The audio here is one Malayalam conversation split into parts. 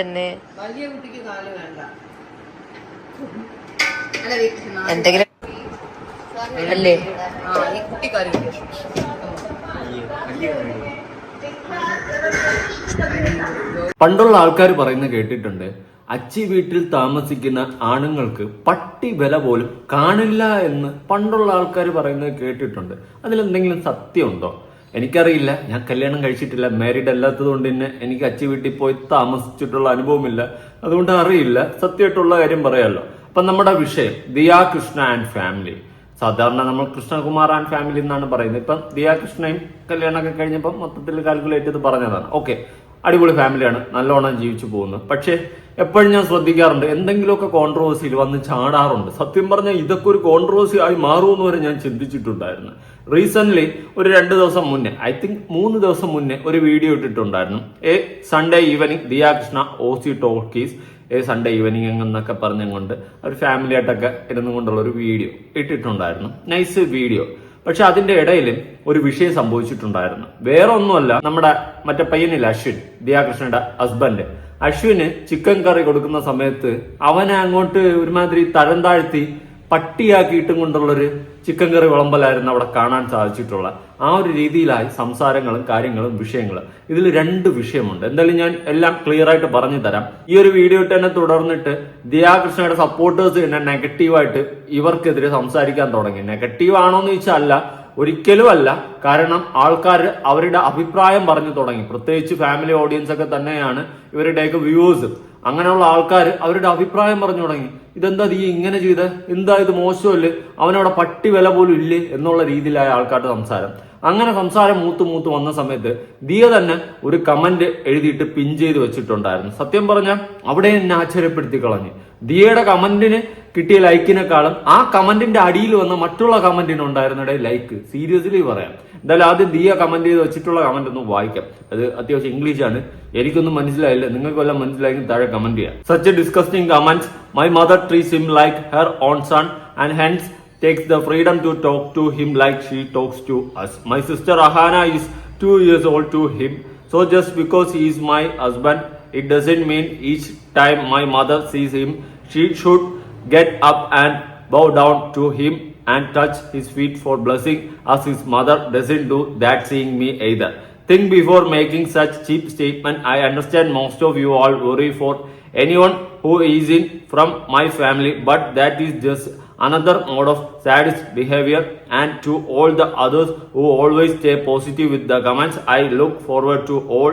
തന്നെ എന്തെങ്കിലും അല്ലേ. പണ്ടുള്ള ആൾക്കാർ പറയുന്നത് കേട്ടിട്ടുണ്ട് അച്ചി വീട്ടിൽ താമസിക്കുന്ന ആണുങ്ങൾക്ക് പട്ടി വില പോലും കാണില്ല എന്ന് പണ്ടുള്ള ആൾക്കാർ പറയുന്നത് കേട്ടിട്ടുണ്ട്. അതിലെന്തെങ്കിലും സത്യമുണ്ടോ? എനിക്കറിയില്ല. ഞാൻ കല്യാണം കഴിച്ചിട്ടില്ല. മാരീഡ് അല്ലാത്തത് കൊണ്ട് തന്നെ എനിക്ക് അച്ചി വീട്ടിൽ പോയി താമസിച്ചിട്ടുള്ള അനുഭവമില്ല. അതുകൊണ്ട് അറിയില്ല. സത്യമായിട്ടുള്ള കാര്യം പറയാമല്ലോ അപ്പൊ നമ്മുടെ വിഷയം ദിയാ കൃഷ്ണ ആൻഡ് ഫാമിലി സാധാരണ നമ്മൾ കൃഷ്ണകുമാർ ആൻഡ് ഫാമിലി എന്നാണ് പറയുന്നത്. ഇപ്പം ദിയാ കൃഷ്ണയും കല്യാണമൊക്കെ കഴിഞ്ഞപ്പോൾ മൊത്തത്തിൽ കാൽക്കുലേറ്റ് ചെയ്ത് പറഞ്ഞതാണ്. ഓക്കെ അടിപൊളി ഫാമിലിയാണ് നല്ലോണം ജീവിച്ചു പോകുന്നത് പക്ഷേ എപ്പോഴും ഞാൻ ശ്രദ്ധിക്കാറുണ്ട് എന്തെങ്കിലുമൊക്കെ കോൺട്രവേഴ്സിയിൽ വന്ന് ചാടാറുണ്ട്. സത്യം പറഞ്ഞാൽ ഇതൊക്കെ ഒരു കോൺട്രവേഴ്സി ആയി മാറുമെന്ന് വരെ ഞാൻ ചിന്തിച്ചിട്ടുണ്ടായിരുന്നു. റീസെന്റ് ഒരു രണ്ട് ദിവസം മുന്നേ ഐ തിങ്ക് മൂന്ന് ദിവസം മുന്നേ ഒരു വീഡിയോ ഇട്ടിട്ടുണ്ടായിരുന്നു. A Sunday evening Diya Krishna O C talkies a Sunday evening എന്നൊക്കെ പറഞ്ഞുകൊണ്ട് ഒരു ഫാമിലിയായിട്ടൊക്കെ ഇരുന്നു കൊണ്ടുള്ള ഒരു വീഡിയോ ഇട്ടിട്ടുണ്ടായിരുന്നു. നൈസ് വീഡിയോ പക്ഷെ അതിന്റെ ഇടയിൽ ഒരു വിഷയം സംഭവിച്ചിട്ടുണ്ടായിരുന്നു. വേറെ ഒന്നുമല്ല നമ്മുടെ മറ്റേ പയ്യനില്ല അശ്വിൻ ദിയാകൃഷ്ണന്റെ ഹസ്ബൻഡ് അശ്വിന് ചിക്കൻ കറി കൊടുക്കുന്ന സമയത്ത് അവനെ അങ്ങോട്ട് ഒരുമാതിരി തരം താഴ്ത്തി പട്ടിയാക്കിയിട്ടും കൊണ്ടുള്ളൊരു ചിക്കൻ കറി വിളമ്പലായിരുന്നു അവിടെ കാണാൻ സാധിച്ചിട്ടുള്ള ആ ഒരു രീതിയിലായി സംസാരങ്ങളും കാര്യങ്ങളും വിഷയങ്ങളും. ഇതിൽ രണ്ട് വിഷയമുണ്ട്. എന്തായാലും ഞാൻ എല്ലാം ക്ലിയർ ആയിട്ട് പറഞ്ഞു തരാം. ഈ ഒരു വീഡിയോ തന്നെ തുടർന്നിട്ട് ദിയാകൃഷ്ണയുടെ സപ്പോർട്ടേഴ്സ് തന്നെ നെഗറ്റീവായിട്ട് ഇവർക്കെതിരെ സംസാരിക്കാൻ തുടങ്ങി. നെഗറ്റീവ് ആണോ എന്ന് ചോദിച്ചാൽ അല്ല. ഒരിക്കലും അല്ല. കാരണം ആൾക്കാർ അവരുടെ അഭിപ്രായം പറഞ്ഞു തുടങ്ങി. പ്രത്യേകിച്ച് ഫാമിലി ഓഡിയൻസ് ഒക്കെ തന്നെയാണ് ഇവരുടെയൊക്കെ വ്യൂവേഴ്സ് അങ്ങനെയുള്ള ആൾക്കാർ അവരുടെ അഭിപ്രായം പറഞ്ഞു തുടങ്ങി. ഇതെന്താ നീ ഇങ്ങനെ ചെയ്ത്? എന്താ ഇത് മോശമല്ലേ? അവനവിടെ പട്ടി വില പോലും ഇല്ലേ? എന്നുള്ള രീതിയിലായ ആൾക്കാരുടെ സംസാരം. അങ്ങനെ സംസാരം മൂത്ത് മൂത്ത് വന്ന സമയത്ത് ദിയ തന്നെ ഒരു കമന്റ് എഴുതിയിട്ട് പിൻ ചെയ്ത് വെച്ചിട്ടുണ്ടായിരുന്നു. സത്യം പറഞ്ഞാൽ അവിടെ എന്നെ ആശ്ചര്യപ്പെടുത്തി കളഞ്ഞു. ദിയയുടെ കമന്റിന് കിട്ടിയ ലൈക്കിനെക്കാളും ആ കമന്റിന്റെ അടിയിൽ വന്ന മറ്റുള്ള കമന്റിന് ഉണ്ടായിരുന്നിടെ ലൈക്ക്. സീരിയസ്ലി പറയാം. എന്തായാലും ആദ്യം ദിയ കമന്റ് ചെയ്ത് വെച്ചിട്ടുള്ള കമന്റ് ഒന്ന് വായിക്കാം. അത് അത്യാവശ്യം ഇംഗ്ലീഷാണ് എനിക്കൊന്നും മനസ്സിലായില്ല. നിങ്ങൾക്ക് വല്ല മനസ്സിലായെങ്കിൽ താഴെ കമന്റ് ചെയ്യാം. Such disgusting comments my mother treats him like her own son and hence takes the freedom to talk to him like she talks to us. My sister Ahana is two years old to him. So just because he is my husband, it doesn't mean each time my mother sees him, she should get up and bow down to him and touch his feet for blessing as his mother doesn't do that seeing me either. Think before making such cheap statement. I understand most of you all worry for anyone who is in from my family, but that is just another mode of sadist behaviour and to all the others who always stay positive with the comments I look forward to all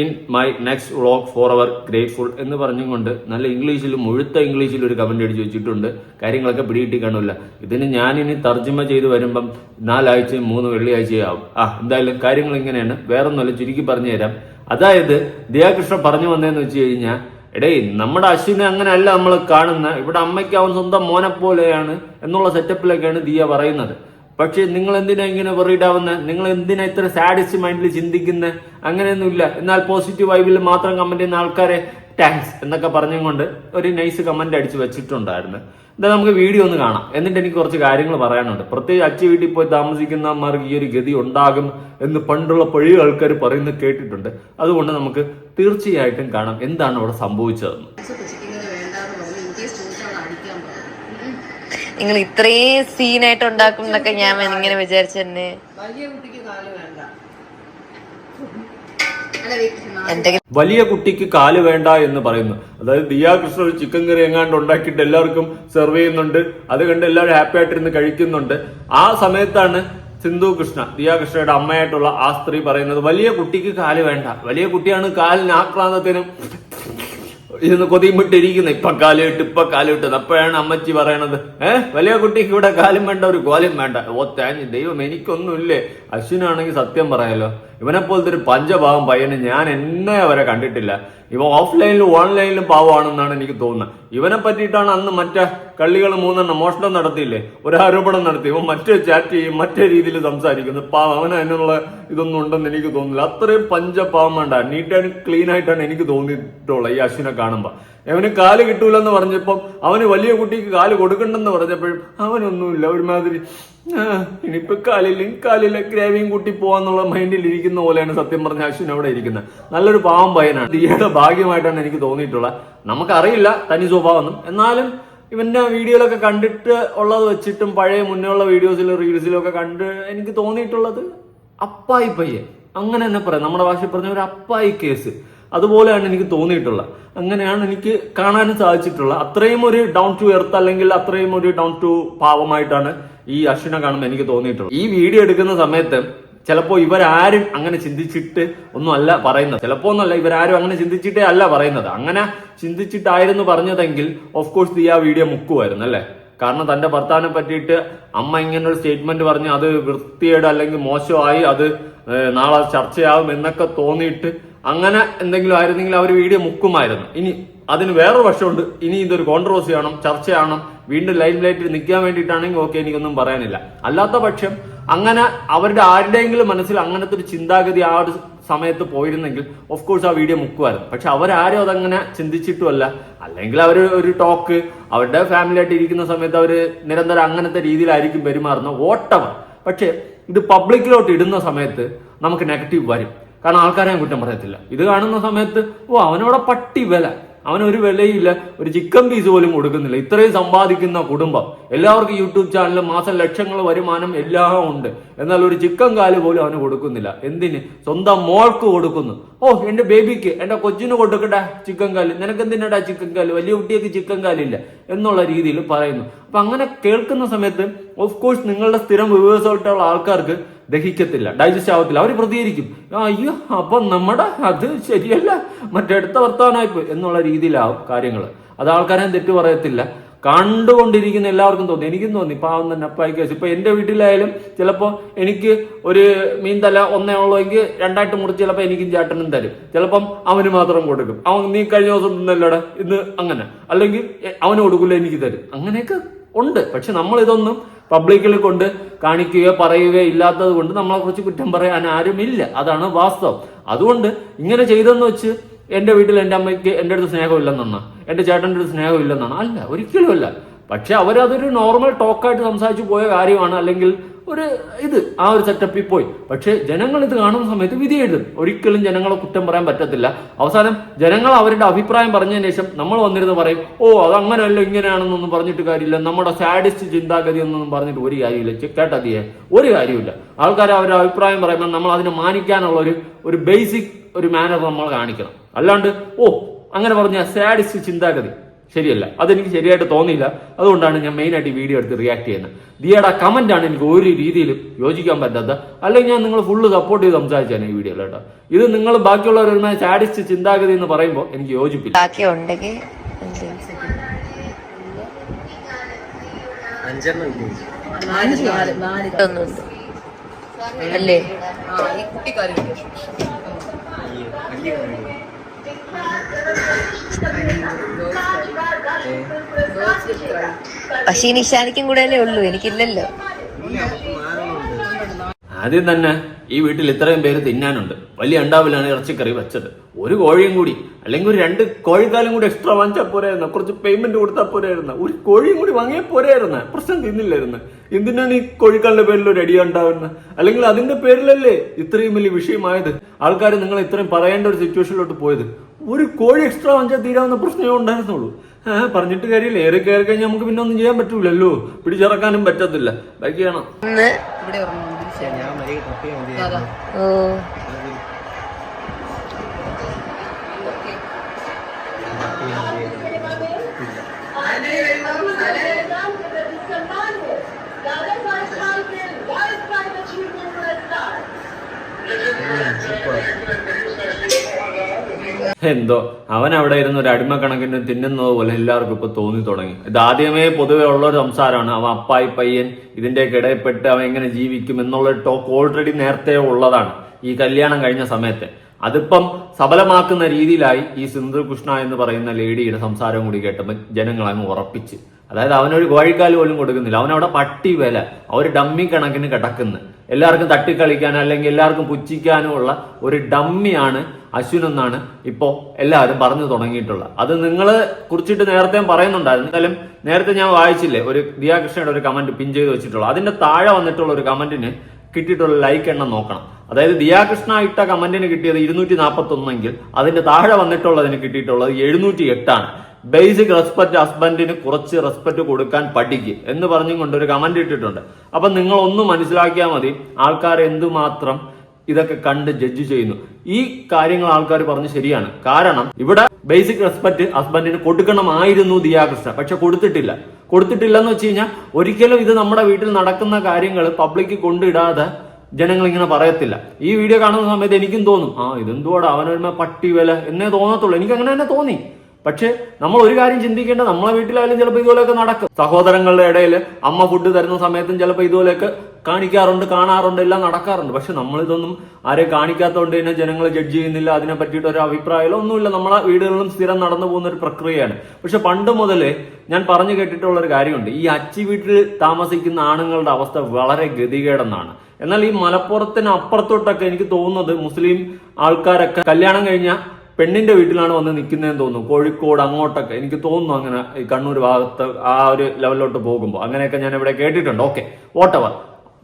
in my next vlog forever grateful എന്ന് പറഞ്ഞുകൊണ്ട് നല്ല ഇംഗ്ലീഷിൽ മുഴുത്ത ഇംഗ്ലീഷിൽ ഒരു കമന്റ് അടിച്ച് വെച്ചിട്ടുണ്ട്. കാര്യങ്ങളൊക്കെ പിടികിട്ടി കാണില്ല ഇതിന് ഞാനിനി തർജമ ചെയ്ത് വരുമ്പം നാലാഴ്ചയും മൂന്ന് വെള്ളിയാഴ്ചയാവും. ആ എന്തായാലും കാര്യങ്ങൾ ഇങ്ങനെയാണ്. വേറൊന്നുമല്ല ചുരുക്കി പറഞ്ഞു തരാം അതായത് ദയാകൃഷ്ണ പറഞ്ഞു വന്നതെന്ന് വെച്ച് കഴിഞ്ഞാൽ എടേ നമ്മുടെ അശ്വിനെ അങ്ങനെയല്ല നമ്മൾ കാണുന്ന. ഇവിടെ അമ്മയ്ക്ക് അവൻ സ്വന്തം മോനെ പോലെയാണ് എന്നുള്ള സെറ്റപ്പിലൊക്കെയാണ് ദിയ പറയുന്നത്. പക്ഷേ നിങ്ങൾ എന്തിനാ ഇങ്ങനെ ആവുന്നത് നിങ്ങൾ എന്തിനാ ഇത്ര സാഡിസ്റ്റ് മൈൻഡിൽ ചിന്തിക്കുന്നത് അങ്ങനെയൊന്നുമില്ല. എന്നാൽ പോസിറ്റീവ് വൈബിൽ മാത്രം കമന്റ് ചെയ്യുന്ന ആൾക്കാരെ താങ്ക്സ് എന്നൊക്കെ പറഞ്ഞുകൊണ്ട് ഒരു നൈസ് കമന്റ് അടിച്ച് വെച്ചിട്ടുണ്ടായിരുന്നു. എന്താ നമുക്ക് വീഡിയോ ഒന്ന് കാണാം. എന്നിട്ട് എനിക്ക് കുറച്ച് കാര്യങ്ങൾ പറയാനുണ്ട്. പ്രത്യേകിച്ച് അച്ഛ വീട്ടിൽ പോയി താമസിക്കുന്നവന്മാർക്ക് ഈ ഒരു ഗതി ഉണ്ടാകും എന്ന് പണ്ടുള്ള പഴയ ആൾക്കാർ പറയുന്നത് കേട്ടിട്ടുണ്ട്. അതുകൊണ്ട് നമുക്ക് തീർച്ചയായിട്ടും കാണാം എന്താണ് അവിടെ സംഭവിച്ചതെന്ന്. നിങ്ങൾ ഇത്രയും സീനായിട്ട് ഉണ്ടാക്കും എന്നൊക്കെ ഞാൻ ഇങ്ങനെ വിചാരിച്ചു തന്നെ വലിയ കുട്ടിക്ക് കാൽ വേണ്ട. വലിയ കുട്ടിക്ക് കാൽ വേണ്ട എന്ന് പറയുന്നു. അതായത് ദിയാ കൃഷ്ണ ഒരു ചിക്കൻ കറി എങ്ങാണ്ട് ഉണ്ടാക്കിയിട്ട് എല്ലാവർക്കും സെർവ് ചെയ്യുന്നുണ്ട്. അത് കണ്ട് എല്ലാവരും ഹാപ്പി ആയിട്ടിരുന്ന് കഴിക്കുന്നുണ്ട്. ആ സമയത്താണ് സിന്ധു കൃഷ്ണ ദിയാ കൃഷ്ണയുടെ അമ്മയായിട്ടുള്ള ആ സ്ത്രീ പറയുന്നത് വലിയ കുട്ടിക്ക് കാൽ വേണ്ട. വലിയ കുട്ടിയാണ് കാലിന് ആക്രാന്തത്തിനും ഇരുന്ന് കൊതിയും വിട്ടിരിക്കുന്നത് ഇപ്പൊ കാലിട്ട് ഇപ്പൊ കാലിട്ടത്. അപ്പോഴാണ് അമ്മച്ചി പറയണത് ഏഹ് വലിയ കുട്ടിക്ക് ഇവിടെ കാലും വേണ്ട ഒരു കോലും വേണ്ട. ഓ തേഞ്ഞ് ദൈവം എനിക്കൊന്നുമില്ലേ? അശ്വിനാണെങ്കിൽ സത്യം പറയാലോ ഇവനെ പോലത്തെ ഒരു പഞ്ചഭാവം പയ്യനെ ഞാൻ എന്നെ വരെ കണ്ടിട്ടില്ല. ഇവ ഓഫ്ലൈനിലും ഓൺലൈനിലും പാവമാണെന്നാണ് എനിക്ക് തോന്നുന്നത്. ഇവനെ പറ്റിയിട്ടാണ് അന്ന് മറ്റേ കള്ളികൾ മൂന്നെണ്ണം മോഷണം നടത്തിയില്ലേ? ഒരു ആരോപണം നടത്തി. ഇവൻ മറ്റേ ചാറ്റ് ചെയ്യും മറ്റേ രീതിയിൽ സംസാരിക്കുന്നു. പാവം അവന് അതിനുള്ള ഇതൊന്നും ഉണ്ടെന്ന് എനിക്ക് തോന്നുന്നില്ല. അത്രയും പഞ്ചപാവം വേണ്ട നീറ്റ് ആൻഡ് ക്ലീൻ ആയിട്ടാണ് എനിക്ക് തോന്നിയിട്ടുള്ളത് ഈ അശ്വിനെ കാണുമ്പോ. അവന് കാൽ കിട്ടൂലെന്ന് പറഞ്ഞപ്പം അവന് വലിയ കുട്ടിക്ക് കാൽ കൊടുക്കണ്ടെന്ന് പറഞ്ഞപ്പോഴും അവനൊന്നുമില്ല. ഒരുമാതിരി ഇനിയിപ്പോ കാലിലും കാലിലെ ഗ്രേവിയും കൂട്ടി പോവാന്നുള്ള മൈൻഡിൽ ഇരിക്കുന്ന പോലെയാണ് സത്യം പറഞ്ഞ അശ്വിൻ അവിടെ ഇരിക്കുന്നത്. നല്ലൊരു പാവം പയ്യനാണ്. ദിയയുടെ ഭാഗ്യമായിട്ടാണ് എനിക്ക് തോന്നിയിട്ടുള്ളത്. നമുക്കറിയില്ല തനി സ്വഭാവം എന്നാലും ഇവന്റെ വീഡിയോയിലൊക്കെ കണ്ടിട്ട് ഉള്ളത് വെച്ചിട്ടും പഴയ മുന്നേ ഉള്ള വീഡിയോസിലും റീൽസിലും ഒക്കെ കണ്ട് എനിക്ക് തോന്നിയിട്ടുള്ളത് അപ്പായി പയ്യൻ. അങ്ങനെ തന്നെ പറയാം. നമ്മുടെ ഭാഷയിൽ പറഞ്ഞ ഒരു അപ്പായി കേസ്. അതുപോലെയാണ് എനിക്ക് തോന്നിയിട്ടുള്ളത്. അങ്ങനെയാണ് എനിക്ക് കാണാനും സാധിച്ചിട്ടുള്ളത്. അത്രയും ഒരു ഡൗൺ ടു എർത്ത് അല്ലെങ്കിൽ അത്രയും ഒരു ഡൗൺ ടു പാവമായിട്ടാണ് ഈ അശ്വിനെ കാണുമ്പോൾ എനിക്ക് തോന്നിയിട്ടുള്ളത്. ഈ വീഡിയോ എടുക്കുന്ന സമയത്ത് ചിലപ്പോൾ ഇവരാരും അങ്ങനെ ചിന്തിച്ചിട്ട് ഒന്നും അല്ല പറയുന്നത്. ചിലപ്പോൾ ഒന്നല്ല ഇവരാരും അങ്ങനെ ചിന്തിച്ചിട്ടേ അല്ല പറയുന്നത്. അങ്ങനെ ചിന്തിച്ചിട്ടായിരുന്നു പറഞ്ഞതെങ്കിൽ ഓഫ് കോഴ്സ് ഈ ആ വീഡിയോ മുക്കുമായിരുന്നു അല്ലേ? കാരണം തന്റെ ഭർത്താവിനെ പറ്റിയിട്ട് അമ്മ ഇങ്ങനെ ഒരു സ്റ്റേറ്റ്മെന്റ് പറഞ്ഞ് അത് വൃത്തിയേട് അല്ലെങ്കിൽ മോശമായി അത് നാളെ ചർച്ചയാവും എന്നൊക്കെ തോന്നിയിട്ട് അങ്ങനെ എന്തെങ്കിലും ആയിരുന്നെങ്കിൽ അവർ വീഡിയോ മുക്കുമായിരുന്നു. ഇനി അതിന് വേറൊരു വശമുണ്ട്. ഇനി ഇതൊരു കോൺട്രവേഴ്സി ആണോ? ചർച്ചയാണോ? വീണ്ടും ലൈൻ ലൈറ്റിൽ നിൽക്കാൻ വേണ്ടിയിട്ടാണെങ്കിൽ ഓക്കെ എനിക്കൊന്നും പറയാനില്ല. അല്ലാത്ത പക്ഷം അങ്ങനെ അവരുടെ ആരുടെയെങ്കിലും മനസ്സിൽ അങ്ങനത്തെ ഒരു ചിന്താഗതി ആ ഒരു സമയത്ത് പോയിരുന്നെങ്കിൽ ഓഫ് കോഴ്സ് ആ വീഡിയോ മുക്കുമായിരുന്നു. പക്ഷെ അവരാരും അതങ്ങനെ ചിന്തിച്ചിട്ടുമല്ല. അല്ലെങ്കിൽ അവർ ഒരു ടോക്ക് അവരുടെ ഫാമിലി ആയിട്ട് ഇരിക്കുന്ന സമയത്ത് അവർ നിരന്തരം അങ്ങനത്തെ രീതിയിലായിരിക്കും പെരുമാറുന്നത് വോട്ടവർ പക്ഷെ ഇത് പബ്ലിക്കിലോട്ട് ഇടുന്ന സമയത്ത് നമുക്ക് നെഗറ്റീവ് വരും. കാരണം ആൾക്കാരെ കുറ്റം പറയത്തില്ല. ഇത് കാണുന്ന സമയത്ത് ഓ അവനവിടെ പട്ടി വില. അവനൊരു വിലയില്ല ഒരു ചിക്കൻ പീസ് പോലും കൊടുക്കുന്നില്ല. ഇത്രയും സമ്പാദിക്കുന്ന കുടുംബം. എല്ലാവർക്കും യൂട്യൂബ് ചാനലും മാസം ലക്ഷങ്ങൾ വരുമാനം എല്ലാം ഉണ്ട്. എന്നാൽ ഒരു ചിക്കൻ കാൽ പോലും അവന് കൊടുക്കുന്നില്ല. എന്തിന്? സ്വന്തം മോൾക്ക് കൊടുക്കുന്നു. ഓ എന്റെ ബേബിക്ക് എന്റെ കൊച്ചിന് കൊടുക്കട്ടെ ചിക്കൻ കാൽ. നിനക്ക് എന്തിനാടാ ചിക്കൻ കാൽ? വലിയ കുട്ടിയൊക്കെ ചിക്കൻ കാലില്ല എന്നുള്ള രീതിയിൽ പറയുന്നു. അപ്പൊ അങ്ങനെ കേൾക്കുന്ന സമയത്ത് ഓഫ് കോഴ്സ് നിങ്ങളുടെ സ്ഥിരം വ്യൂവേഴ്സ് ആൾക്കാർക്ക് ദഹിക്കത്തില്ല ഡൈജസ്റ്റ് ആവത്തില്ല. അവർ പ്രതികരിക്കും. അയ്യോ അപ്പൊ നമ്മുടെ അത് ശരിയല്ല. മറ്റടുത്ത വർത്തമാനമായിപ്പോയി എന്നുള്ള രീതിയിലാവും കാര്യങ്ങൾ അത് ആൾക്കാരെ തെറ്റു പറയത്തില്ല. കണ്ടുകൊണ്ടിരിക്കുന്ന എല്ലാവർക്കും തോന്നി. എനിക്കും തോന്നി. പാവം തന്നെ അപ്പായി കേസ്. ഇപ്പൊ എന്റെ വീട്ടിലായാലും ചിലപ്പോ എനിക്ക് ഒരു മീൻ തല ഒന്നേ ഉള്ളൂ എങ്കിൽ രണ്ടായിട്ട് മുറിച്ച് ചിലപ്പോൾ എനിക്കും ചേട്ടനും തരും. ചിലപ്പം അവന് മാത്രം കൊടുക്കും. അവൻ നീ കഴിഞ്ഞ ദിവസം തിന്നല്ലോടെ? ഇന്ന് അങ്ങനെ. അല്ലെങ്കിൽ അവന് കൊടുക്കില്ല എനിക്ക് തരും. അങ്ങനെയൊക്കെ ഉണ്ട്. പക്ഷെ നമ്മൾ ഇതൊന്നും പബ്ലിക്കിൽ കൊണ്ട് കാണിക്കുകയോ പറയുകയോ ഇല്ലാത്തത് കൊണ്ട് നമ്മളെ കുറിച്ച് കുറ്റം പറയാൻ ആരും ഇല്ല അതാണ് വാസ്തവം. അതുകൊണ്ട് ഇങ്ങനെ ചെയ്തെന്ന് വെച്ച് എന്റെ വീട്ടിൽ എന്റെ അമ്മയ്ക്ക് എന്റെ അടുത്ത് സ്നേഹമില്ലെന്നാണ്. എന്റെ ചേട്ടന്റെ അടുത്ത് സ്നേഹമില്ലെന്നാണ്. അല്ല ഒരിക്കലും അല്ല പക്ഷെ അവരതൊരു നോർമൽ ടോക്കായിട്ട് സംസാരിച്ചു പോയ കാര്യമാണ്. അല്ലെങ്കിൽ ഒരു ഇത് ആ ഒരു സെറ്റപ്പിൽ പോയി. പക്ഷെ ജനങ്ങൾ ഇത് കാണുന്ന സമയത്ത് വിധി എഴുതും. ഒരിക്കലും ജനങ്ങളെ കുറ്റം പറയാൻ പറ്റത്തില്ല. അവസാനം ജനങ്ങൾ അവരുടെ അഭിപ്രായം പറഞ്ഞതിന് ശേഷം നമ്മൾ വന്നിരുന്ന് പറയും ഓ അത് അങ്ങനെയല്ല ഇങ്ങനെയാണെന്നൊന്നും പറഞ്ഞിട്ട് കാര്യമില്ല. നമ്മുടെ സാഡിസ്റ്റ് ചിന്താഗതി എന്നൊന്നും പറഞ്ഞിട്ട് ഒരു കാര്യമില്ല. കേട്ടതിയെ ഒരു കാര്യമില്ല. ആൾക്കാർ അവരുടെ അഭിപ്രായം പറയുമ്പോൾ നമ്മൾ അതിനെ മാനിക്കാനുള്ള ഒരു ഒരു ബേസിക് ഒരു മാനർ നമ്മൾ കാണിക്കണം. അല്ലാണ്ട് ഓ അങ്ങനെ പറഞ്ഞ സാഡിസ്റ്റ് ചിന്താഗതി. ശരിയല്ല. അതെനിക്ക് ശരിയായിട്ട് തോന്നിയില്ല. അതുകൊണ്ടാണ് ഞാൻ മെയിനായിട്ട് ഈ വീഡിയോ എടുത്ത് റിയാക്ട് ചെയ്യുന്നത്. ദിയയുടെ കമന്റ് ആണ് എനിക്ക് ഒരു രീതിയിലും യോജിക്കാൻ പറ്റാത്ത. അല്ലെങ്കിൽ ഞാൻ നിങ്ങൾ ഫുള്ള് സപ്പോർട്ട് ചെയ്ത് സംസാരിച്ചാണ് ഈ വീഡിയോ കേട്ടോ. ഇത് നിങ്ങൾ ബാക്കിയുള്ളവർ സാഡിസ്റ്റ് ചിന്താഗതി എന്ന് പറയുമ്പോൾ എനിക്ക് യോജിപ്പില്ല. ബാക്കി ഉണ്ടെങ്കിൽ എന്ത്? അഞ്ചെണ്ണം ഇല്ലേ? നാല് നാല് നാല് ഇതൊന്നുണ്ട് അല്ലേ? പക്ഷേ നിഷാനിക്കും കൂടെ അല്ലേ ഉള്ളൂ എനിക്കില്ലല്ലോ. ആദ്യം തന്നെ ഈ വീട്ടിൽ ഇത്രയും പേര് തിന്നാനുണ്ട്. വലിയ ഉണ്ടാവില്ലാണ് ഇറച്ചിക്കറി വെച്ചത്. ഒരു കോഴിയും കൂടി അല്ലെങ്കിൽ ഒരു രണ്ട് കോഴിക്കാലും കൂടി എക്സ്ട്രാ വാങ്ങിച്ചാൽ പോരായിരുന്നു? കുറച്ച് പേയ്മെന്റ് കൊടുത്താൽ പോരായിരുന്നു? ഒരു കോഴിയും കൂടി വാങ്ങിയാൽ പോരായിരുന്നു? പ്രശ്നം തിന്നില്ലായിരുന്നു. എന്തിനാണ് ഈ കോഴിക്കാലിന്റെ പേരിൽ ഒരു അടി ഉണ്ടാവുന്നത്? അല്ലെങ്കിൽ അതിന്റെ പേരിലല്ലേ ഇത്രയും വലിയ വിഷയമായത്? ആൾക്കാർ നിങ്ങൾ ഇത്രയും പറയേണ്ട ഒരു സിറ്റുവേഷനിലോട്ട് പോയത്. ഒരു കോഴി എക്സ്ട്രാ വാങ്ങിച്ചാൽ തീരാവുന്ന പ്രശ്നമേ ഉണ്ടായിരുന്നുള്ളൂ. ഏഹ് പറഞ്ഞിട്ട് കാര്യമില്ല. ഏറെ കയറി കഴിഞ്ഞാൽ നമുക്ക് പിന്നെ ഒന്നും ചെയ്യാൻ പറ്റൂലല്ലോ. പിടിച്ചിറക്കാനും പറ്റത്തില്ല. ബാക്കി ഇവിടെ ഒരെണ്ണം ഉണ്ട്. പക്ഷേ ഞാൻ മര്യാദ തപ്പിയാൽ മതി അതാ. ഓ എന്തോ? അവൻ അവിടെ ഇരുന്ന് ഒരു അടിമക്കണക്കിന് തിന്നുന്നത് പോലെ എല്ലാവർക്കും ഇപ്പൊ തോന്നി തുടങ്ങി. ഇത് ആദ്യമേ പൊതുവെ ഉള്ള ഒരു സംസാരമാണ്. അവൻ അപ്പായി പയ്യൻ ഇതിന്റെ ഇടയിൽപ്പെട്ട് അവൻ എങ്ങനെ ജീവിക്കും എന്നുള്ള ടോക്ക് ഓൾറെഡി നേരത്തെ ഉള്ളതാണ് ഈ കല്യാണം കഴിഞ്ഞ സമയത്തെ. അതിപ്പം സബലമാക്കുന്ന രീതിയിലായി ഈ സിന്ധു കൃഷ്ണ എന്ന് പറയുന്ന ലേഡിയുടെ സംസാരം കൂടി കേട്ടപ്പോൾ ജനങ്ങൾ അങ്ങ് ഉറപ്പിച്ച്. അതായത് അവനൊരു കോഴിക്കാൽ പോലും കൊടുക്കുന്നില്ല. അവനവിടെ പട്ടി വില ഒരു ഡമ്മി കണക്കിന് കിടക്കുന്നു. എല്ലാവർക്കും തട്ടിക്കളിക്കാൻ അല്ലെങ്കിൽ എല്ലാവർക്കും പുച്ഛിക്കാനുമുള്ള ഒരു ഡമ്മിയാണ് അശ്വിൻ എന്നാണ് ഇപ്പോ എല്ലാവരും പറഞ്ഞു തുടങ്ങിയിട്ടുള്ളത്. അത് നിങ്ങൾ കുറിച്ചിട്ട് നേരത്തെ പറയുന്നുണ്ടായിരുന്നു. എന്തായാലും നേരത്തെ ഞാൻ വായിച്ചില്ലേ? ഒരു ദിയാകൃഷ്ണയുടെ ഒരു കമന്റ് പിൻ ചെയ്ത് വെച്ചിട്ടുള്ളൂ അതിന്റെ താഴെ വന്നിട്ടുള്ള ഒരു കമന്റിന് കിട്ടിയിട്ടുള്ള ലൈക്ക് എണ്ണം നോക്കണം. അതായത് ദിയാകൃഷ്ണ ഇട്ട കമന്റിന് കിട്ടിയത് ഇരുന്നൂറ്റി നാൽപ്പത്തി ഒന്നെങ്കിൽ അതിന്റെ താഴെ വന്നിട്ടുള്ളതിന് കിട്ടിയിട്ടുള്ളത് എഴുന്നൂറ്റി എട്ടാണ് ബേസിക് റെസ്പെക്ട് ഹസ്ബൻഡിന് കുറച്ച് റെസ്പെക്ട് കൊടുക്കാൻ പഠിക്ക് എന്ന് പറഞ്ഞും കൊണ്ട് ഒരു കമന്റ് ഇട്ടിട്ടുണ്ട്. അപ്പൊ നിങ്ങൾ ഒന്ന് മനസ്സിലാക്കിയാൽ മതി. ആൾക്കാർ എന്തുമാത്രം ഇതൊക്കെ കണ്ട് ജഡ്ജ് ചെയ്യുന്നു. ഈ കാര്യങ്ങൾ ആൾക്കാർ പറഞ്ഞ് ശരിയാണ്. കാരണം ഇവിടെ ബേസിക് റെസ്പെക്ട് ഹസ്ബൻഡിന് കൊടുക്കണമായിരുന്നു ദിയാകൃഷ്ണ. പക്ഷെ കൊടുത്തിട്ടില്ല. കൊടുത്തിട്ടില്ല എന്ന് വെച്ച് കഴിഞ്ഞാൽ ഒരിക്കലും ഇത് നമ്മുടെ വീട്ടിൽ നടക്കുന്ന കാര്യങ്ങൾ പബ്ലിക്ക് കൊണ്ടിടാതെ ജനങ്ങൾ ഇങ്ങനെ പറയത്തില്ല. ഈ വീഡിയോ കാണുന്ന സമയത്ത് എനിക്കും തോന്നും ആ ഇതെന്തുവാടാ? അവനൊരുമ പട്ടി വില. എന്നേ തോന്നത്തുള്ളൂ. എനിക്ക് അങ്ങനെ തന്നെ തോന്നി. പക്ഷെ നമ്മൾ ഒരു കാര്യം ചിന്തിക്കേണ്ട നമ്മളെ വീട്ടിലായാലും ചിലപ്പോൾ ഇതുപോലെയൊക്കെ നടക്കും. സഹോദരങ്ങളുടെ ഇടയിൽ അമ്മ ഫുഡ് തരുന്ന സമയത്തും ചിലപ്പോൾ ഇതുപോലെയൊക്കെ കാണിക്കാറുണ്ട് കാണാറുണ്ട് എല്ലാം നടക്കാറുണ്ട്. പക്ഷെ നമ്മളിതൊന്നും ആരെയും കാണിക്കാത്തതുകൊണ്ട് തന്നെ ജനങ്ങൾ ജഡ്ജ് ചെയ്യുന്നില്ല അതിനെ പറ്റിയിട്ട് ഒരു അഭിപ്രായമോ ഒന്നുമില്ല. നമ്മളെ വീടുകളിലും സ്ഥിരം നടന്നു പോകുന്ന ഒരു പ്രക്രിയയാണ്. പക്ഷെ പണ്ട് മുതലേ ഞാൻ പറഞ്ഞു കേട്ടിട്ടുള്ള ഒരു കാര്യമുണ്ട്. ഈ അച്ചി വീട്ടിൽ താമസിക്കുന്ന ആണുങ്ങളുടെ അവസ്ഥ വളരെ ഗതികേടെന്നാണ്. എന്നാൽ ഈ മലപ്പുറത്തിന് അപ്പുറത്തോട്ടൊക്കെ എനിക്ക് തോന്നുന്നത് മുസ്ലിം ആൾക്കാരൊക്കെ കല്യാണം കഴിഞ്ഞ പെണ്ണിന്റെ വീട്ടിലാണ് വന്ന് നിൽക്കുന്നതെന്ന് തോന്നുന്നു. കോഴിക്കോട് അങ്ങോട്ടൊക്കെ എനിക്ക് തോന്നുന്നു അങ്ങനെ ഈ കണ്ണൂർ ഭാഗത്ത് ആ ഒരു ലെവലിലോട്ട് പോകുമ്പോൾ. അങ്ങനെയൊക്കെ ഞാൻ ഇവിടെ കേട്ടിട്ടുണ്ട്. ഓക്കെ വോട്ടവർ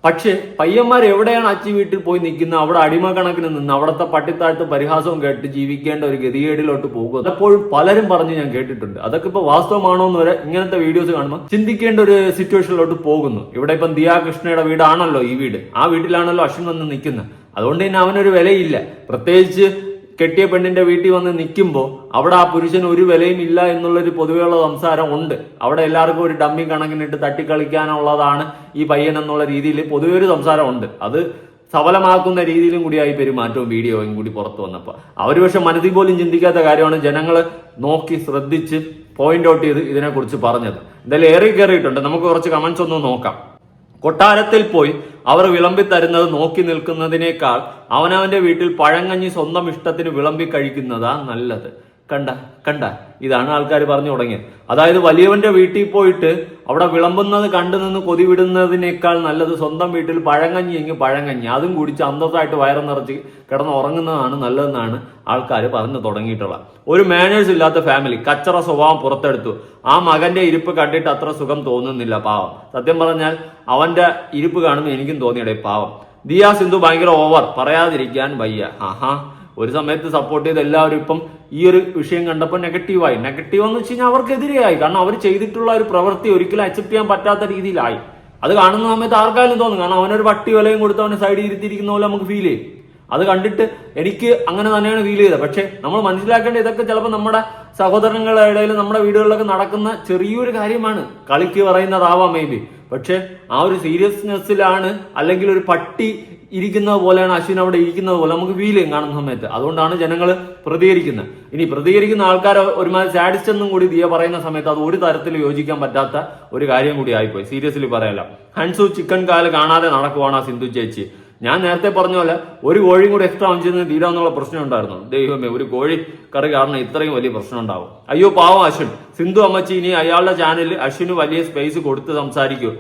പക്ഷേ പയ്യന്മാർ എവിടെയാണ് അച്ചി വീട്ടിൽ പോയി നിൽക്കുന്നത്? അവിടെ അടിമ കണക്കിന് നിന്ന് അവിടുത്തെ പട്ടിത്താഴ്ത്ത് പരിഹാസവും കേട്ട് ജീവിക്കേണ്ട ഒരു ഗതികേടിലോട്ട് പോകും അപ്പോഴും പലരും പറഞ്ഞ് ഞാൻ കേട്ടിട്ടുണ്ട്. അതൊക്കെ ഇപ്പൊ വാസ്തവമാണോ എന്ന് വരെ ഇങ്ങനത്തെ വീഡിയോസ് കാണുമ്പോൾ ചിന്തിക്കേണ്ട ഒരു സിറ്റുവേഷനിലോട്ട് പോകുന്നു. ഇവിടെ ഇപ്പം ദിയാകൃഷ്ണയുടെ വീടാണല്ലോ ഈ വീട്. ആ വീട്ടിലാണല്ലോ അശ്വിൻ വന്ന് നിൽക്കുന്നത്. അതുകൊണ്ട് തന്നെ അവനൊരു വിലയില്ല. പ്രത്യേകിച്ച് കെട്ടിയ പെണ്ണിന്റെ വീട്ടിൽ വന്ന് നിൽക്കുമ്പോൾ അവിടെ ആ പുരുഷന് ഒരു വിലയും ഇല്ല എന്നുള്ളൊരു പൊതുവെയുള്ള സംസാരം ഉണ്ട്. അവിടെ എല്ലാവർക്കും ഒരു ഡമ്മി കണക്കിനിട്ട് തട്ടിക്കളിക്കാനുള്ളതാണ് ഈ പയ്യൻ എന്നുള്ള രീതിയിൽ പൊതുവെ ഒരു സംസാരം ഉണ്ട്. അത് സഫലമാക്കുന്ന രീതിയിലും കൂടിയായി പെരുമാറ്റവും വീഡിയോയും കൂടി പുറത്തു വന്നപ്പോൾ അവർ പക്ഷെ മനസ്സിൽ പോലും ചിന്തിക്കാത്ത കാര്യമാണ് ജനങ്ങൾ നോക്കി ശ്രദ്ധിച്ച് പോയിന്റ് ഔട്ട് ചെയ്ത് ഇതിനെക്കുറിച്ച് പറഞ്ഞത്. എന്തായാലും ഏറി കയറിയിട്ടുണ്ട്. നമുക്ക് കുറച്ച് കമന്റ്സ് ഒന്ന് നോക്കാം. കൊട്ടാരത്തിൽ പോയി അവർ വിളമ്പി തരുന്നത് നോക്കി നിൽക്കുന്നതിനേക്കാൾ അവനവന്റെ വീട്ടിൽ പഴങ്ങഞ്ഞി സ്വന്തം ഇഷ്ടത്തിന് വിളമ്പി കഴിക്കുന്നതാ നല്ലത്. കണ്ട കണ്ട. ഇതാണ് ആൾക്കാർ പറഞ്ഞു തുടങ്ങിയത്. അതായത് വലിയവന്റെ വീട്ടിൽ പോയിട്ട് അവിടെ വിളമ്പുന്നത് കണ്ടു നിന്ന് കൊതി വിടുന്നതിനേക്കാൾ നല്ലത് സ്വന്തം വീട്ടിൽ പഴങ്ങഞ്ഞി എങ്കിൽ പഴങ്ങഞ്ഞി അതും കുടിച്ച് അന്തസ്സായിട്ട് വയറ് നിറച്ച് കിടന്ന് ഉറങ്ങുന്നതാണ് നല്ലതെന്നാണ് ആൾക്കാർ പറഞ്ഞു തുടങ്ങിയിട്ടുള്ളത്. ഒരു മാനേഴ്സ് ഇല്ലാത്ത ഫാമിലി കച്ചറ സ്വഭാവം പുറത്തെടുത്തു. ആ മകന്റെ ഇരിപ്പ് കണ്ടിട്ട് അത്ര സുഖം തോന്നുന്നില്ല പാവം. സത്യം പറഞ്ഞാൽ അവന്റെ ഇരിപ്പ് കാണുമ്പോൾ എനിക്കും തോന്നിയടേ പാവം. ദിയ സിന്ധു ഭയങ്കര ഓവർ പറയാതിരിക്കാൻ വയ്യ. ആഹാ. ഒരു സമയത്ത് സപ്പോർട്ട് ചെയ്ത് എല്ലാവരും ഇപ്പം ഈ ഒരു വിഷയം കണ്ടപ്പോൾ നെഗറ്റീവായി നെഗറ്റീവ് എന്ന് വെച്ച് കഴിഞ്ഞാൽ അവർക്കെതിരെയായി. കാരണം അവർ ചെയ്തിട്ടുള്ള ഒരു പ്രവൃത്തി ഒരിക്കലും അക്സെപ്റ്റ് ചെയ്യാൻ പറ്റാത്ത രീതിയിലായി. അത് കാണുന്ന സമയത്ത് ആർക്കാലും തോന്നും. കാരണം അവനൊരു പട്ടി വിലയും കൊടുത്ത് അവനെ സൈഡിൽ ഇരുത്തിയിരിക്കുന്ന പോലെ നമുക്ക് ഫീൽ ചെയ്യും. അത് കണ്ടിട്ട് എനിക്ക് അങ്ങനെ തന്നെയാണ് ഫീൽ ചെയ്തത്. പക്ഷെ നമ്മൾ മനസ്സിലാക്കേണ്ട ഇതൊക്കെ ചിലപ്പോൾ നമ്മുടെ സഹോദരങ്ങളുടെ ഇടയിൽ നമ്മുടെ വീടുകളിലൊക്കെ നടക്കുന്ന ചെറിയൊരു കാര്യമാണ്. കളിക്ക് പറയുന്നതാവാം മേ ബി പക്ഷെ ആ ഒരു സീരിയസ്നെസ്സിലാണ് അല്ലെങ്കിൽ ഒരു പട്ടി ഇരിക്കുന്നത് പോലെയാണ് അശ്വിൻ അവിടെ ഇരിക്കുന്നത് പോലെ നമുക്ക് ഫീൽ ചെയ്യും കാണുന്ന സമയത്ത്. അതുകൊണ്ടാണ് ജനങ്ങൾ പ്രതികരിക്കുന്നത്. ഇനി പ്രതികരിക്കുന്ന ആൾക്കാർ ഒരുമാതിരി സാഡിസ്റ്റ് എന്നും കൂടി ദിയ പറയുന്ന സമയത്ത് അത് ഒരു തരത്തിൽ യോജിക്കാൻ പറ്റാത്ത ഒരു കാര്യം കൂടി ആയിപ്പോയി. സീരിയസ്ലി പറയല്ല. ഹൻസു ചിക്കൻ കാൽ കാണാതെ നടക്കുവാണ് ആ സിന്ധു ചേച്ചി. ഞാൻ നേരത്തെ പറഞ്ഞ പോലെ ഒരു കോഴിയും കൂടി എക്സ്ട്രാ വാങ്ങിച്ചിരുന്ന തീരാന്നുള്ള പ്രശ്നം ഉണ്ടായിരുന്നു. ദൈവമേ ഒരു കോഴി കറി കാരണം ഇത്രയും വലിയ പ്രശ്നം ഉണ്ടാവും. അയ്യോ പാവം അശ്വിൻ. സിന്ധു അമ്മച്ചി ഇനി അയാളുടെ ചാനലിൽ അശ്വിന് വലിയ സ്പേസ് കൊടുത്ത് സംസാരിക്കൂ.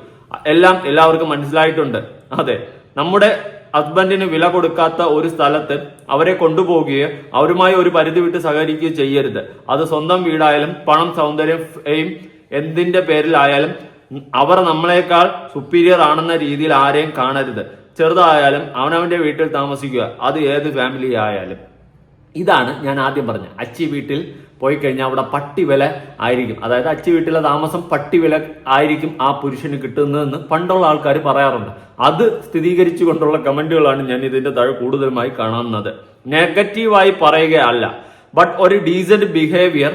എല്ലാം എല്ലാവർക്കും മനസ്സിലായിട്ടുണ്ട്. അതെ നമ്മുടെ ഹസ്ബൻഡിന് വില കൊടുക്കാത്ത ഒരു സ്ഥലത്ത് അവരെ കൊണ്ടുപോകുകയോ അവരുമായി ഒരു പരിധി വിട്ട് സഹകരിക്കുകയോ ചെയ്യരുത്. അത് സ്വന്തം വീടായാലും പണം സൗന്ദര്യം എന്തിന്റെ പേരിലായാലും അവർ നമ്മളെക്കാൾ സുപ്പീരിയർ ആണെന്ന രീതിയിൽ ആരെയും കാണരുത്. ചെറുതായാലും അവനവന്റെ വീട്ടിൽ താമസിക്കുക. അത് ഏത് ഫാമിലി ആയാലും. ഇതാണ് ഞാൻ ആദ്യം പറഞ്ഞത് അച്ചി വീട്ടിൽ പോയി കഴിഞ്ഞാൽ അവിടെ പട്ടി വില ആയിരിക്കും. അതായത് അച്ചി വീട്ടിലെ താമസം പട്ടി വില ആയിരിക്കും ആ പുരുഷന് കിട്ടുന്നതെന്ന് പണ്ടുള്ള ആൾക്കാർ പറയാറുണ്ട്. അത് സ്ഥിരീകരിച്ചു കൊണ്ടുള്ള കമന്റുകളാണ് ഞാൻ ഇതിന്റെ താഴെ കൂടുതലുമായി കാണുന്നത്. നെഗറ്റീവായി പറയുകയല്ല. ബട്ട് ഒരു ഡീസന്റ് ബിഹേവിയർ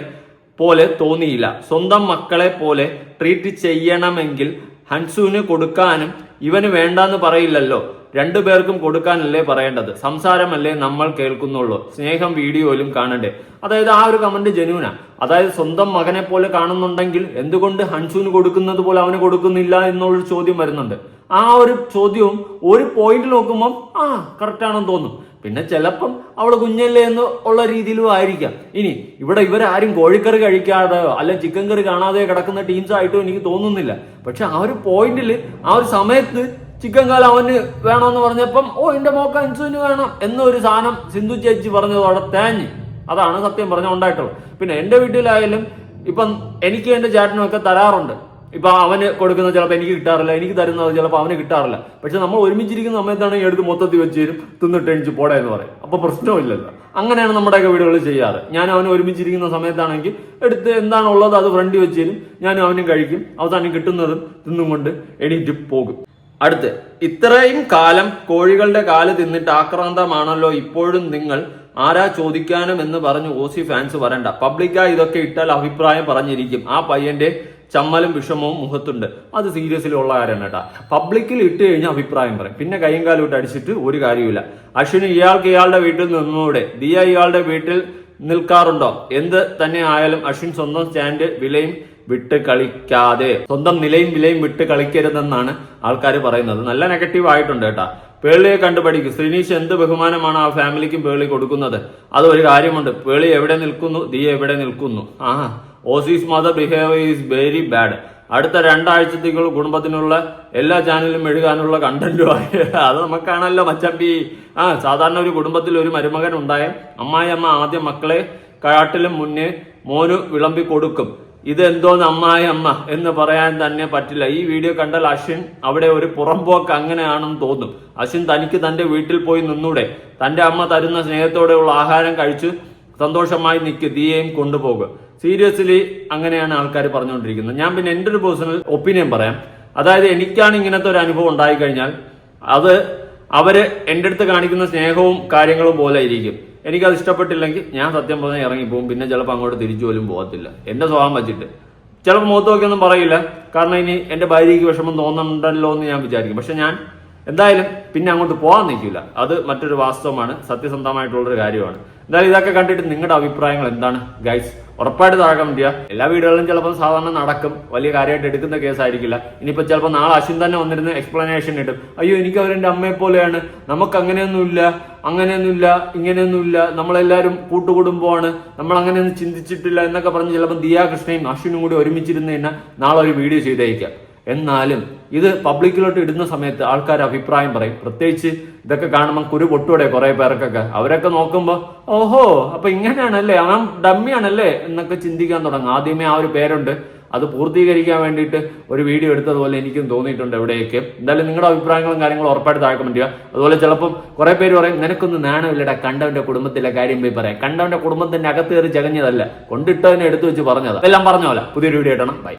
പോലെ തോന്നിയില്ല. സ്വന്തം മക്കളെ പോലെ ട്രീറ്റ് ചെയ്യണമെങ്കിൽ ഹൻസുവിന് കൊടുക്കാനും ഇവന് വേണ്ടാന്ന് പറയില്ലല്ലോ. രണ്ടു പേർക്കും കൊടുക്കാനല്ലേ പറയേണ്ടത്. സംസാരമല്ലേ നമ്മൾ കേൾക്കുന്നുള്ളൂ. സ്നേഹം വീഡിയോയിലും കാണണ്ടേ. അതായത് ആ ഒരു കമന്റ് ജനുവിന അതായത് സ്വന്തം മകനെ പോലെ കാണുന്നുണ്ടെങ്കിൽ എന്തുകൊണ്ട് ഹൻസുവിന് കൊടുക്കുന്നത് പോലെ അവന് കൊടുക്കുന്നില്ല എന്നുള്ളൊരു ചോദ്യം വരുന്നുണ്ട്. ആ ഒരു ചോദ്യവും ഒരു പോയിന്റ് നോക്കുമ്പോൾ ആ കറക്റ്റ് ആണെന്ന് തോന്നും. പിന്നെ ചിലപ്പം അവൾ കുഞ്ഞല്ലേ എന്ന് ഉള്ള രീതിയിലും ആയിരിക്കാം. ഇനി ഇവിടെ ഇവരാരും കോഴിക്കറി കഴിക്കാതെയോ അല്ലെങ്കിൽ ചിക്കൻ കറി കാണാതെയോ കിടക്കുന്ന ടീംസ് ആയിട്ടും എനിക്ക് തോന്നുന്നില്ല. പക്ഷെ ആ ഒരു പോയിന്റിൽ ആ ഒരു സമയത്ത് ചിക്കൻ കാലം അവന് വേണമെന്ന് പറഞ്ഞപ്പം ഓ എന്റെ മോക്ക അൻസുവിന് വേണം എന്നൊരു സാധനം സിന്ധു ചേച്ചി പറഞ്ഞതോടെ തേഞ്ഞ്. അതാണ് സത്യം പറഞ്ഞ ഉണ്ടായിട്ടുള്ളത് പിന്നെ എന്റെ വീട്ടിലായാലും ഇപ്പം എനിക്ക് എന്റെ ചേട്ടനും ഒക്കെ തരാറുണ്ട്. ഇപ്പൊ അവന് കൊടുക്കുന്നത് ചിലപ്പോൾ എനിക്ക് കിട്ടാറില്ല എനിക്ക് തരുന്നത് ചിലപ്പോൾ അവന് കിട്ടാറില്ല. പക്ഷെ നമ്മൾ ഒരുമിച്ചിരിക്കുന്ന സമയത്താണ് എടുത്ത് മൊത്തത്തിൽ വെച്ച് തരും തിന്നിട്ട് എണിച്ച് പോടെ എന്ന് പറയും അപ്പൊ പ്രശ്നമില്ലല്ലോ. അങ്ങനെയാണ് നമ്മുടെയൊക്കെ വീടുകളിൽ ചെയ്യാറ്. ഞാൻ അവന് ഒരുമിച്ചിരിക്കുന്ന സമയത്താണെങ്കിൽ എടുത്ത് എന്താണുള്ളത് അത് ഫ്രണ്ടി വെച്ച് തരും ഞാനും അവനും കഴിക്കും അവസാനം കിട്ടുന്നതും തിന്നും കൊണ്ട് എണീറ്റ് പോകും. അടുത്ത് ഇത്രയും കാലം കോഴികളുടെ കാൽ തിന്നിട്ട് ആക്രാന്തമാണല്ലോ ഇപ്പോഴും നിങ്ങൾ ആരാ ചോദിക്കാനും എന്ന് പറഞ്ഞ് ഓസി ഫാൻസ് വരണ്ട. പബ്ലിക്കായി ഇതൊക്കെ ഇട്ടാൽ അഭിപ്രായം പറഞ്ഞിരിക്കും. ആ പയ്യന്റെ ചമ്മലും വിഷമവും മുഖത്തുണ്ട്. അത് സീരിയസിലുള്ള കാര്യമാണ് കേട്ടാ. പബ്ലിക്കിൽ ഇട്ട് കഴിഞ്ഞാൽ അഭിപ്രായം പറയും. പിന്നെ കൈയും കാലും ഇട്ട് അടിച്ചിട്ട് ഒരു കാര്യമില്ല അശ്വിന് ഇയാൾക്ക് ഇയാളുടെ വീട്ടിൽ നിന്നൂടെ. ദിയ ഇയാളുടെ വീട്ടിൽ നിൽക്കാറുണ്ടോ? എന്ത് തന്നെ ആയാലും അശ്വിൻ സ്വന്തം സ്റ്റാൻഡ് വിലയും വിട്ട് കളിക്കാതെ സ്വന്തം നിലയും വിലയും വിട്ട് കളിക്കരുതെന്നാണ് ആൾക്കാർ പറയുന്നത്. നല്ല നെഗറ്റീവ് ആയിട്ടുണ്ട് കേട്ടാ. പേളിയെ കണ്ടുപഠിക്കും. ശ്രീനീഷ് എന്ത് ബഹുമാനമാണ് ആ ഫാമിലിക്കും പേളി കൊടുക്കുന്നത്? അത് ഒരു കാര്യമുണ്ട്. പേളി എവിടെ നിൽക്കുന്നു? ദിയ എവിടെ നിൽക്കുന്നു? ആ Ozy's mother behaviour is very bad അടുത്ത രണ്ടാഴ്ചത്തേക്ക് കുടുംബത്തിനുള്ള എല്ലാ ചാനലിലും എഴുതാനുള്ള കണ്ടന്റുമായി അത് നമുക്കാണല്ലോ മച്ചമ്പി. ആ സാധാരണ ഒരു കുടുംബത്തിൽ ഒരു മരുമകൻ ഉണ്ടായ അമ്മായി അമ്മ ആദ്യം മക്കളെ കാട്ടിലും മുന്നേ മോന് വിളമ്പി കൊടുക്കും. ഇതെന്തോന്ന് അമ്മായി അമ്മ എന്ന് പറയാൻ തന്നെ പറ്റില്ല. ഈ വീഡിയോ കണ്ടാൽ അശ്വിൻ അവിടെ ഒരു പുറംപോക്ക് അങ്ങനെയാണെന്ന് തോന്നും. അശ്വിൻ തനിക്ക് തന്റെ വീട്ടിൽ പോയി നിന്നൂടെ. തന്റെ അമ്മ തരുന്ന സ്നേഹത്തോടെയുള്ള ആഹാരം കഴിച്ച് സന്തോഷമായി നിൽക്കുക തീയെയും കൊണ്ടുപോകുക സീരിയസ്ലി അങ്ങനെയാണ് ആൾക്കാർ പറഞ്ഞുകൊണ്ടിരിക്കുന്നത് ഞാൻ പിന്നെ എന്റെ ഒരു പേഴ്സണൽ ഒപ്പീനിയൻ പറയാം. അതായത് എനിക്കാണ് ഇങ്ങനത്തെ ഒരു അനുഭവം ഉണ്ടായി കഴിഞ്ഞാൽ അത് അവർ എന്റെ അടുത്ത് കാണിക്കുന്ന സ്നേഹവും കാര്യങ്ങളും പോലെ ഇരിക്കും. എനിക്കത് ഇഷ്ടപ്പെട്ടില്ലെങ്കിൽ ഞാൻ സത്യം പറഞ്ഞാൽ ഇറങ്ങിപ്പോവും. പിന്നെ ചിലപ്പോൾ അങ്ങോട്ട് തിരിച്ചു പോലും പോകത്തില്ല. എന്റെ സ്വഭാവം വെച്ചിട്ട്. ചിലപ്പോൾ മുഖത്ത് നോക്കിയൊന്നും പറയില്ല. കാരണം ഇനി എന്റെ ഭാര്യയ്ക്ക് വിഷമം തോന്നുന്നുണ്ടല്ലോ എന്ന് ഞാൻ വിചാരിക്കും. പക്ഷെ ഞാൻ എന്തായാലും പിന്നെ അങ്ങോട്ട് പോകാൻ നിൽക്കില്ല. അത് മറ്റൊരു വാസ്തവമാണ്. സത്യസന്ധമായിട്ടുള്ളൊരു കാര്യമാണ്. എന്തായാലും ഇതൊക്കെ കണ്ടിട്ട് നിങ്ങളുടെ അഭിപ്രായങ്ങൾ എന്താണ്? ഗൈസ് ഉറപ്പായിട്ട് താഴെ കമന്റ് ചെയ്യുക എല്ലാ വീടുകളിലും ചിലപ്പോൾ സാധാരണ നടക്കും. വലിയ കാര്യമായിട്ട് എടുക്കുന്ന കേസായിരിക്കില്ല. ഇനിയിപ്പോൾ ചിലപ്പോൾ നാളെ അശ്വിൻ തന്നെ വന്നിരുന്ന് എക്സ്പ്ലനേഷൻ കിട്ടും അയ്യോ എനിക്ക് അവരെന്റെ അമ്മയെ പോലെയാണ്. നമുക്ക് അങ്ങനെയൊന്നുമില്ല. അങ്ങനെയൊന്നുമില്ല. ഇങ്ങനെയൊന്നുമില്ല. നമ്മളെല്ലാവരും കൂട്ടുകുടുംബമാണ്. നമ്മൾ അങ്ങനെയൊന്നും ചിന്തിച്ചിട്ടില്ല എന്നൊക്കെ പറഞ്ഞ് ചിലപ്പോൾ ദിയാ കൃഷ്ണയും അശ്വിനും കൂടി ഒരുമിച്ചിരുന്ന് തന്നെ നാളെ ഒരു വീഡിയോ ചെയ്തേക്കാം. എന്നാലും ഇത് പബ്ലിക്കിലോട്ട് ഇടുന്ന സമയത്ത് ആൾക്കാർ അഭിപ്രായം പറയും. പ്രത്യേകിച്ച് ഇതൊക്കെ കാണുമ്പോൾ കുരു പൊട്ടൂടെ കുറെ പേർക്കൊക്കെ. അവരൊക്കെ നോക്കുമ്പോൾ ഓഹോ അപ്പൊ ഇങ്ങനെയാണല്ലേ? അവൻ ഡമ്മിയാണല്ലേ? എന്നൊക്കെ ചിന്തിക്കാൻ തുടങ്ങും. ആദ്യമേ ആ ഒരു പേരുണ്ട്. അത് പൂർത്തീകരിക്കാൻ വേണ്ടിയിട്ട് ഒരു വീഡിയോ എടുത്തതുപോലെ എനിക്കും തോന്നിയിട്ടുണ്ട് എവിടെയൊക്കെ. എന്തായാലും നിങ്ങളുടെ അഭിപ്രായങ്ങളും കാര്യങ്ങളും ഉറപ്പായിട്ട് താഴെ കമന്റ് ചെയ്യുക. അതുപോലെ ചിലപ്പം കുറെ പേര് പറയും നിനക്കൊന്നും നാണമില്ലടാ കണ്ടവന്റെ കുടുംബത്തിലെ കാര്യം പോയി പറയാം. കണ്ടവന്റെ കുടുംബത്തിന്റെ അകത്ത് കയറി ചകഞ്ഞതല്ല. കൊണ്ടിട്ടതിനെ എടുത്തു വെച്ച് പറഞ്ഞത്. എല്ലാം പറഞ്ഞ പോലെ. പുതിയൊരു വീഡിയോ ഇടണം ബൈ